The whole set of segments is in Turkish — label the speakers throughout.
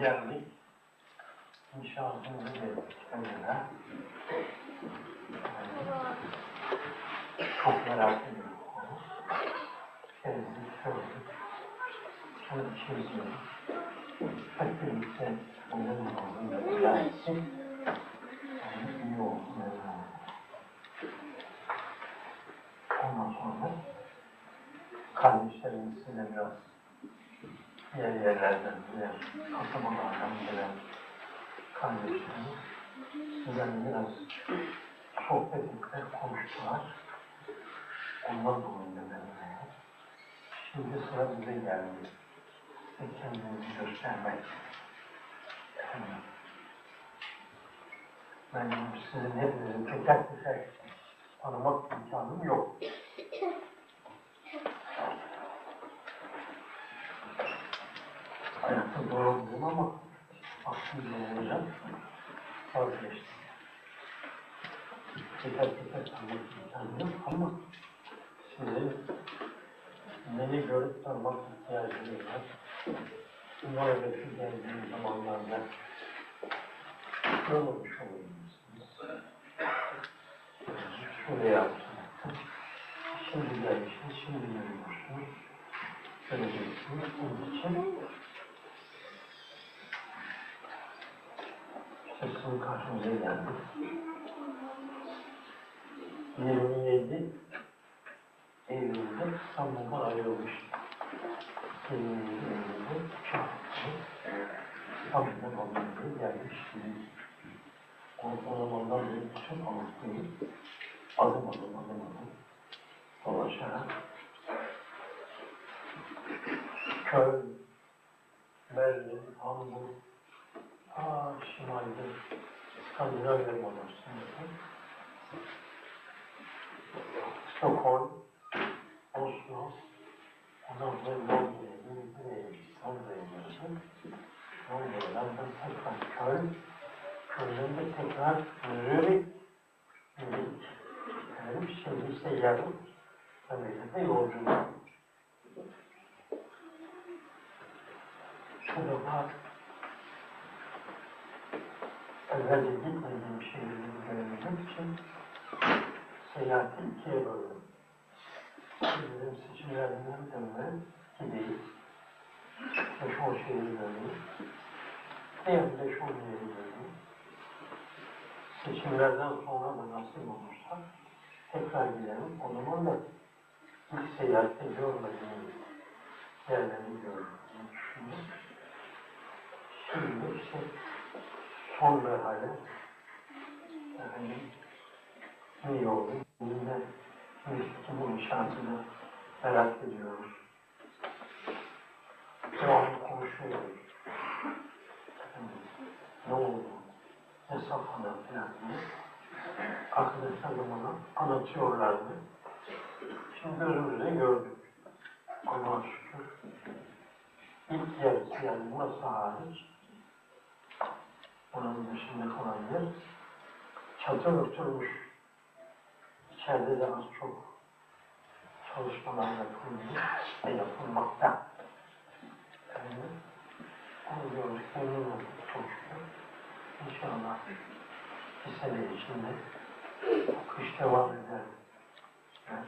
Speaker 1: geldik. İnşaatımızı geldik önüne. Çok merak ediyorum. Gezdik, gördük. Sonra girdik. Hep birlikte onların olduğunu gelsin. Yani iyi olsun. Ondan sonra kardeşlerimizle biraz diğer yerlerden, diğer kasabalardan gelen kardeşlerimiz bizden biraz sohbet ettiler, konuştular. Ondan dolayı benimle. Şimdi sıra bize geldi. Ve kendimizi göstermek. Efendim, ben sizin hepinizin teker teker tanımak imkanım yok. Ayakta doğrulduğum ama aklımda olacağım. Vazgeçtim. Tanımak imkanım yok ama sizin beni görüp tanımak ihtiyacınız var. Umarım şu geldiğim zamanlarda görmemiş olabilirsiniz. Şöyle yaptım. Şimdi gelmişsiniz, şimdi görüyorsunuz. Göreceksiniz. Onun için işte sizin karşınıza geldi. 27 Eylül'de İstanbul'dan ayrılmış. 27 Eylül'de Çağatay İstanbul'dan Almanya'ya gelmiş. O, o zamandan beri bütün Avrupa'yı adım adım adım adım dolaşarak Köln, Berlin, Hamburg, ta şimalde Skandinavya monarşisinde Stockholm, Oslo, ondan sonra Londra'ya, Londra'ya, Londra'ya geldim. Londra'dan da tekrar Köln, Köln'den de tekrar Zürich, Zürich. Yani şimdi ise yarın Amerika'da yolculuk. Şu defa evvelce gitmediğim şehirleri görebilmek için seyahati ikiye böldüm. Bizim seçimlerden evvel gideyim. On şehri göreyim. Diğer on yeri göreyim. Seçimlerden sonra da nasip olursa tekrar gidelim. O zaman da ilk seyahatte görmediğim yerleri gördüm. Düşündüm. Şimdi işte son merhale efendim New York'un yine Müslüman inşaatını merak ediyoruz. Devamlı konuşuyoruz. Ne oldu? Ne safhada falan diye. Arkadaşlar da bana anlatıyorlardı. Şimdi gözümüzde gördük. Allah'a şükür. İlk yarısı yani burası hariç Buranın dışında kalan yer çatı örtülmüş. İçeride de az çok çalışmalar yapılıyor ve yapılmakta. Yani onu gördük, memnun olduk çok şükür. İnşallah bir sene içinde kış devam eder. Yani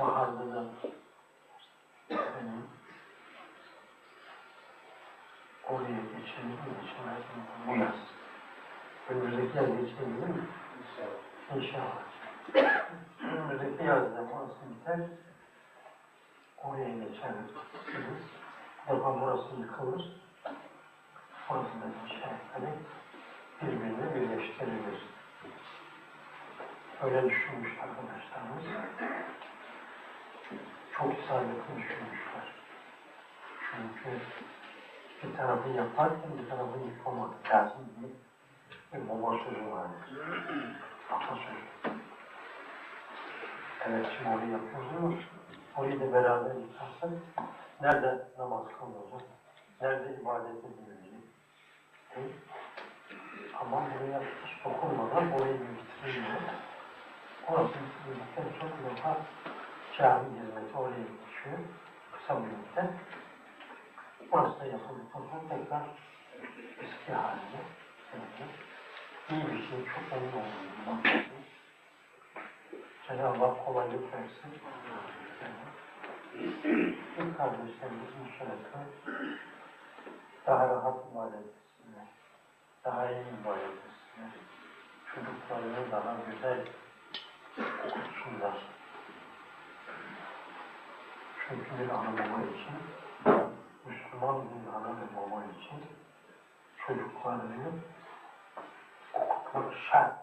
Speaker 1: baharda da efendim, oraya geçemez mi? Bu yaz. Önümüzdeki yaz geçebilir mi? İnşallah. Önümüzdeki yazda burası biter. Oraya geçeriz. Defa burası yıkılır. Orası da inşaatları birbirine birleştirilir. Öyle düşünmüş arkadaşlarımız. Çok isabetli düşünmüşler. Çünkü bir tarafı yaparken bir tarafı yıkmamak lazım diye bir baba sözü vardı. Atasözü. Evet şimdi orayı yapıyoruz ama orayı da beraber yıkarsak nerede namaz kılınacak, nerede ibadet edilecek? Değil? Ama buraya hiç dokunmadan orayı bir bitiriyor. Orası bitirdikten sonra bir defa cami hizmeti oraya geçiyor. Kısa bir müddet. Orası da yapıldıktan sonra tekrar eski haline dönüyor. İyi bir şey, çok memnun oldum. Cenab-ı Hak kolaylık versin. Tüm kardeşlerimizin şerefi daha rahat ibadet etsinler. Daha iyi ibadet etsinler. Çocuklarını daha güzel okutsunlar. Çünkü bir ana baba için, Müslüman bir ana ve baba için çocuklarını okutmak şart.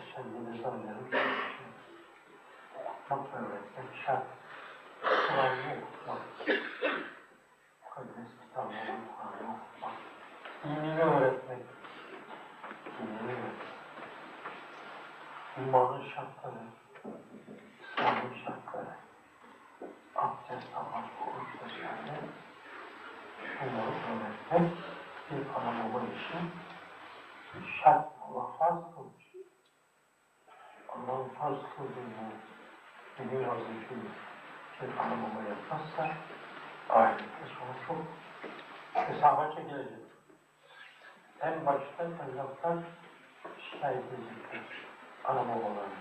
Speaker 1: Efendimiz'den beri okutmak öğretmek şart. Kur'an'ı okutmak, Mukaddes kitabını Kur'an'ı okutmak, dinini öğretmek, dinini öğretmek, imanın şartları, İslam'ın şartları, abdest, namaz, oruç vesaire, şunları öğretmek bir ana baba için şart Allah farz kılmış. Kıldığını benim vazifemi bir ana baba yapmazsa ahirette sonra çok hesaba çekilecek. En başta evlatlar şikayet edecekler ana babalarını.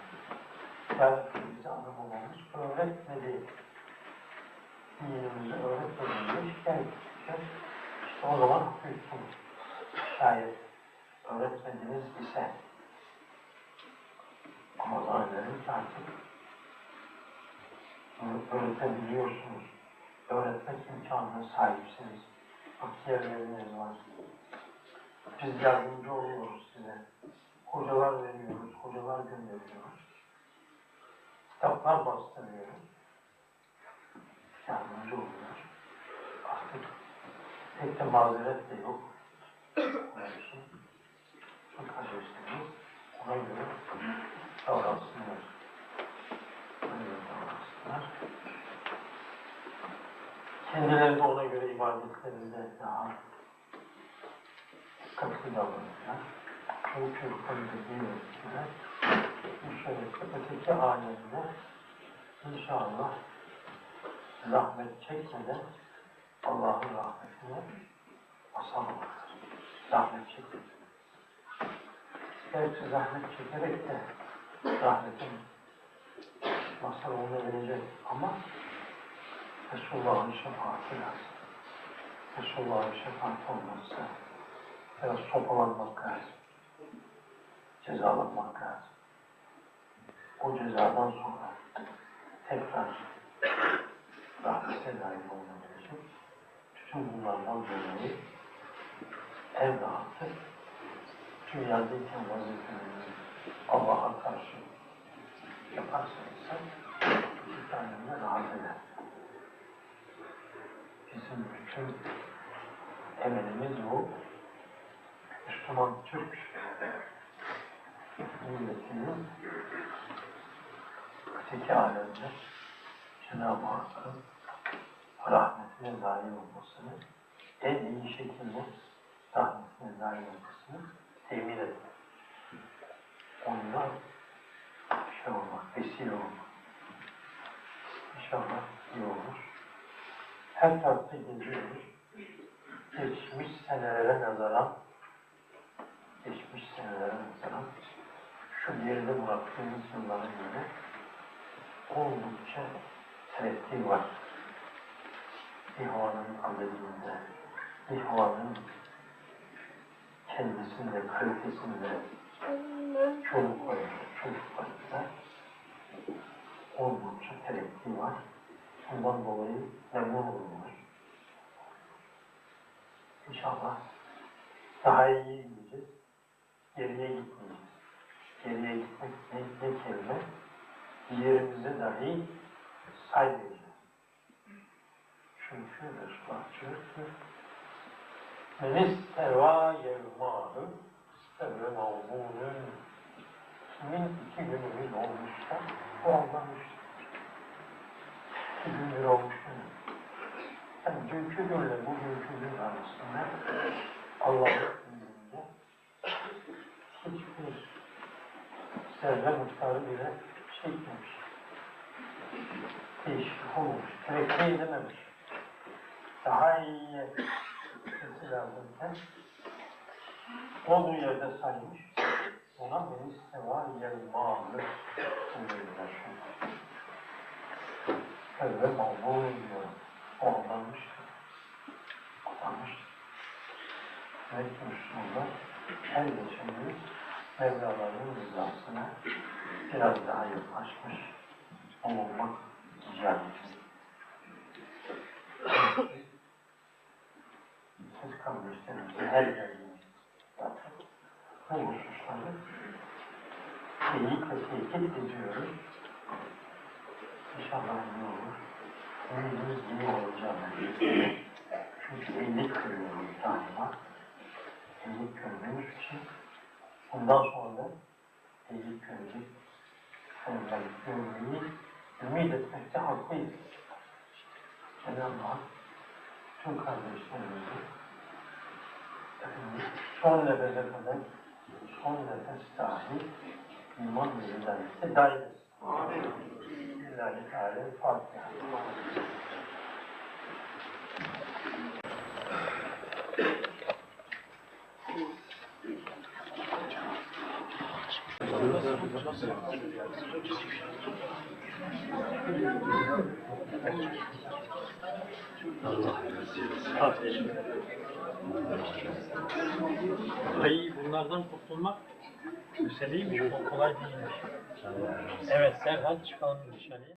Speaker 1: Yani bize ana babamız öğretmedi. Dinimizi öğretmedi diye şikayet edecekler. İşte o zaman hüküm. Şayet öğretmediniz ise zannederim ki artık bunu öğretebiliyorsunuz. Öğretmek imkanına sahipsiniz. Bak yerleriniz var. Biz yardımcı oluyoruz size. Hocalar veriyoruz, hocalar gönderiyoruz. Kitaplar bastırıyoruz. Yardımcı oluyoruz. Artık pek de mazeret de yok. Onun için çok kardeşlerimiz ona göre davransınlar. Kendileri de ona göre ibadetlerinde daha dikkatli davranırlar. Da iyi öğrettiler. İnşallah öteki alemde inşallah zahmet çekmeden Allah'ın rahmetine basamazlar. Zahmet çekmeden. Gerçi zahmet çekerek de rahmetin masrafını verecek ama Resulullah'ın şefaati lazım. Resulullah'ın şefaati olmazsa biraz sopalanmak lazım. Cezalanmak lazım. O cezadan sonra tekrar rahmete nail olunabilecek. Bütün bunlardan dolayı ev dağıtıp dünyadayken vazifemizi Allah'a karşı yaparsa insan bir tanemle rahat eder. Bizim bütün emelimiz bu. Müslüman Türk milletinin öteki alemde Cenab-ı Hakk'ın rahmetine nail olmasını en iyi şekilde rahmetine nail olmasını temin etmek. Ondan şey olmak, vesile olmak. İnşallah iyi olur. Her tarafta geziyoruz. Geçmiş senelere nazaran geçmiş senelere nazaran şu geride bıraktığımız yıllara göre oldukça tereddüt var. İhvanın adedinde, ihvanın kendisinde, kalitesinde, çocuklarında, çocuklarında oldukça tereddüt var. Bundan dolayı memnun oluyorlar. İnşallah daha iyi gideceğiz. Geriye gitmeyeceğiz. Geriye gitmek ne, ne kelime? Yerimize dahi saymayacağız. Çünkü Resulullah diyor ki Men isteva yevmâhı isteve mağmûnun Kimin iki günümüz olmuşsa o işidir. İki gündür olmuş günü. Yani dünkü günle bugünkü gün arasında Allah'ın izniyle hiçbir zerre miktarı bile etmemiş. Değişiklik olmamış. Gerekli edememiş. Daha iyiye gitmesi lazımken olduğu yerde saymış. Ona beni yer bağlı buyuruyor. Öyle mağbul diyor. Oğlanmıştır. Kullanmıştır. Ve Müslümanlar her geçen gün Mevlaların rızasına biraz daha yaklaşmış olmak icap etsin. Siz kardeşlerimize her zaten hususları teyit ve tehdit ediyoruz. İnşallah iyi olur. Ümidimiz iyi olacağını. Çünkü iyilik kırıyoruz daima. İyilik gördüğümüz için bundan sonra iyilik görecek. Ondan görmeyi ümit etmekte haklıyız. Cenab-ı Hak tüm kardeşlerimizi son nefese kadar onların sahibi iman bilgilerimize dair. Lillahi Teala Fatiha. Thank you.
Speaker 2: Ay bunlardan kurtulmak meseleymiş, o kolay değilmiş. Evet, derhal çıkalım dışarıya.